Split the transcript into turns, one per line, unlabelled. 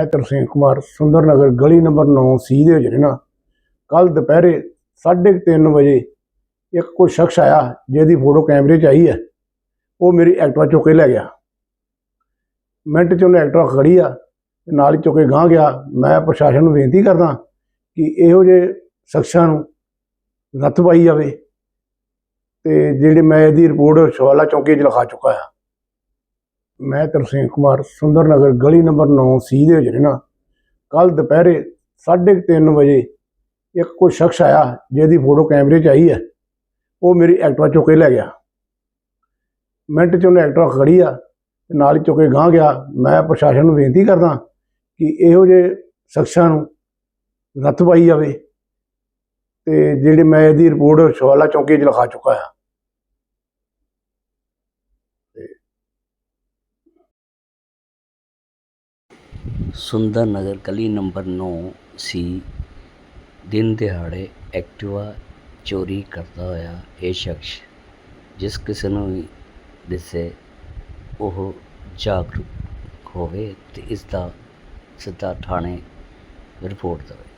ਮੈਂ ਤਰਸੇਮ ਕੁਮਾਰ ਸੁੰਦਰ ਨਗਰ ਗਲੀ ਨੰਬਰ 9 ਸੀ ਦੇ ਵਿੱਚ ਰਹਿਣਾ ਕੱਲ ਦੁਪਹਿਰੇ 3:30 ਵਜੇ ਇੱਕ ਕੋਈ ਸ਼ਖਸ ਆਇਆ ਜਿਹਦੀ ਫੋਟੋ ਕੈਮਰੇ 'ਚ ਆਈ ਹੈ। ਉਹ ਮੇਰੀ ਐਕਟਵਾ ਚੁੱਕ ਕੇ ਲੈ ਗਿਆ। ਮਿੰਟ 'ਚ ਉਹਨੇ ਐਕਟਵਾ ਖੜੀ ਆ ਨਾਲ ਹੀ ਚੁੱਕ ਕੇ ਗਾਂਹ ਗਿਆ। ਮੈਂ ਪ੍ਰਸ਼ਾਸਨ ਨੂੰ ਬੇਨਤੀ ਕਰਦਾ ਕਿ ਇਹੋ ਜਿਹੇ ਸ਼ਖਸਾਂ ਨੂੰ ਨੱਥ ਪਾਈ ਜਾਵੇ ਤੇ ਜਿਹੜੀ ਮੈਂ ਇਹਦੀ ਰਿਪੋਰਟ ਸ਼ਵਾਲਾ ਚੌਂਕੀ 'ਚ ਲਿਖਾ ਚੁੱਕਾ ਆ। ਮੈਂ ਤਰਸੇਮ ਕੁਮਾਰ ਸੁੰਦਰ ਨਗਰ ਗਲੀ ਨੰਬਰ 9 ਸੀ ਦੇ ਵਿੱਚ ਰਹਿਣਾ ਕੱਲ ਦੁਪਹਿਰੇ 3:30 ਵਜੇ ਇੱਕ ਕੋਈ ਸ਼ਖਸ ਆਇਆ, ਜਿਹਦੀ ਫੋਟੋ ਕੈਮਰੇ 'ਚ ਆਈ ਹੈ। ਉਹ ਮੇਰੀ ਐਕਟਵਾ ਚੁੱਕ ਕੇ ਲੈ ਗਿਆ। ਮਿੰਟ 'ਚ ਉਹਨੇ ਐਕਟਿਵਾ ਖੜੀ ਆ ਤੇ ਨਾਲ ਹੀ ਚੁੱਕ ਕੇ ਗਾਂਹ ਗਿਆ। ਮੈਂ ਪ੍ਰਸ਼ਾਸਨ ਨੂੰ ਬੇਨਤੀ ਕਰਦਾ ਕਿ ਇਹੋ ਜਿਹੇ ਸ਼ਖਸਾਂ ਨੂੰ ਨੱਥ ਪਾਈ ਜਾਵੇ ਤੇ ਜਿਹੜੀ ਮੈਂ ਇਹਦੀ ਰਿਪੋਰਟ ਸ਼ਵਾਲਾ ਚੌਂਕੀ 'ਚ ਲਿਖਾ ਚੁੱਕਾ ਆ।
ਸੁੰਦਰ ਨਗਰ ਗਲੀ ਨੰਬਰ 9 ਸੀ। ਦਿਨ ਦਿਹਾੜੇ ਐਕਟਿਵਾ ਚੋਰੀ ਕਰਦਾ ਹੋਇਆ ਇਹ ਸ਼ਖਸ, ਜਿਸ ਕਿਸੇ ਨੂੰ ਵੀ ਦਿਸੇ, ਉਹ ਜਾਗਰੂਕ ਹੋਵੇ ਤੇ ਇਸ ਦਾ ਸਿੱਧਾ ਥਾਣੇ ਰਿਪੋਰਟ ਦੇਵੇ।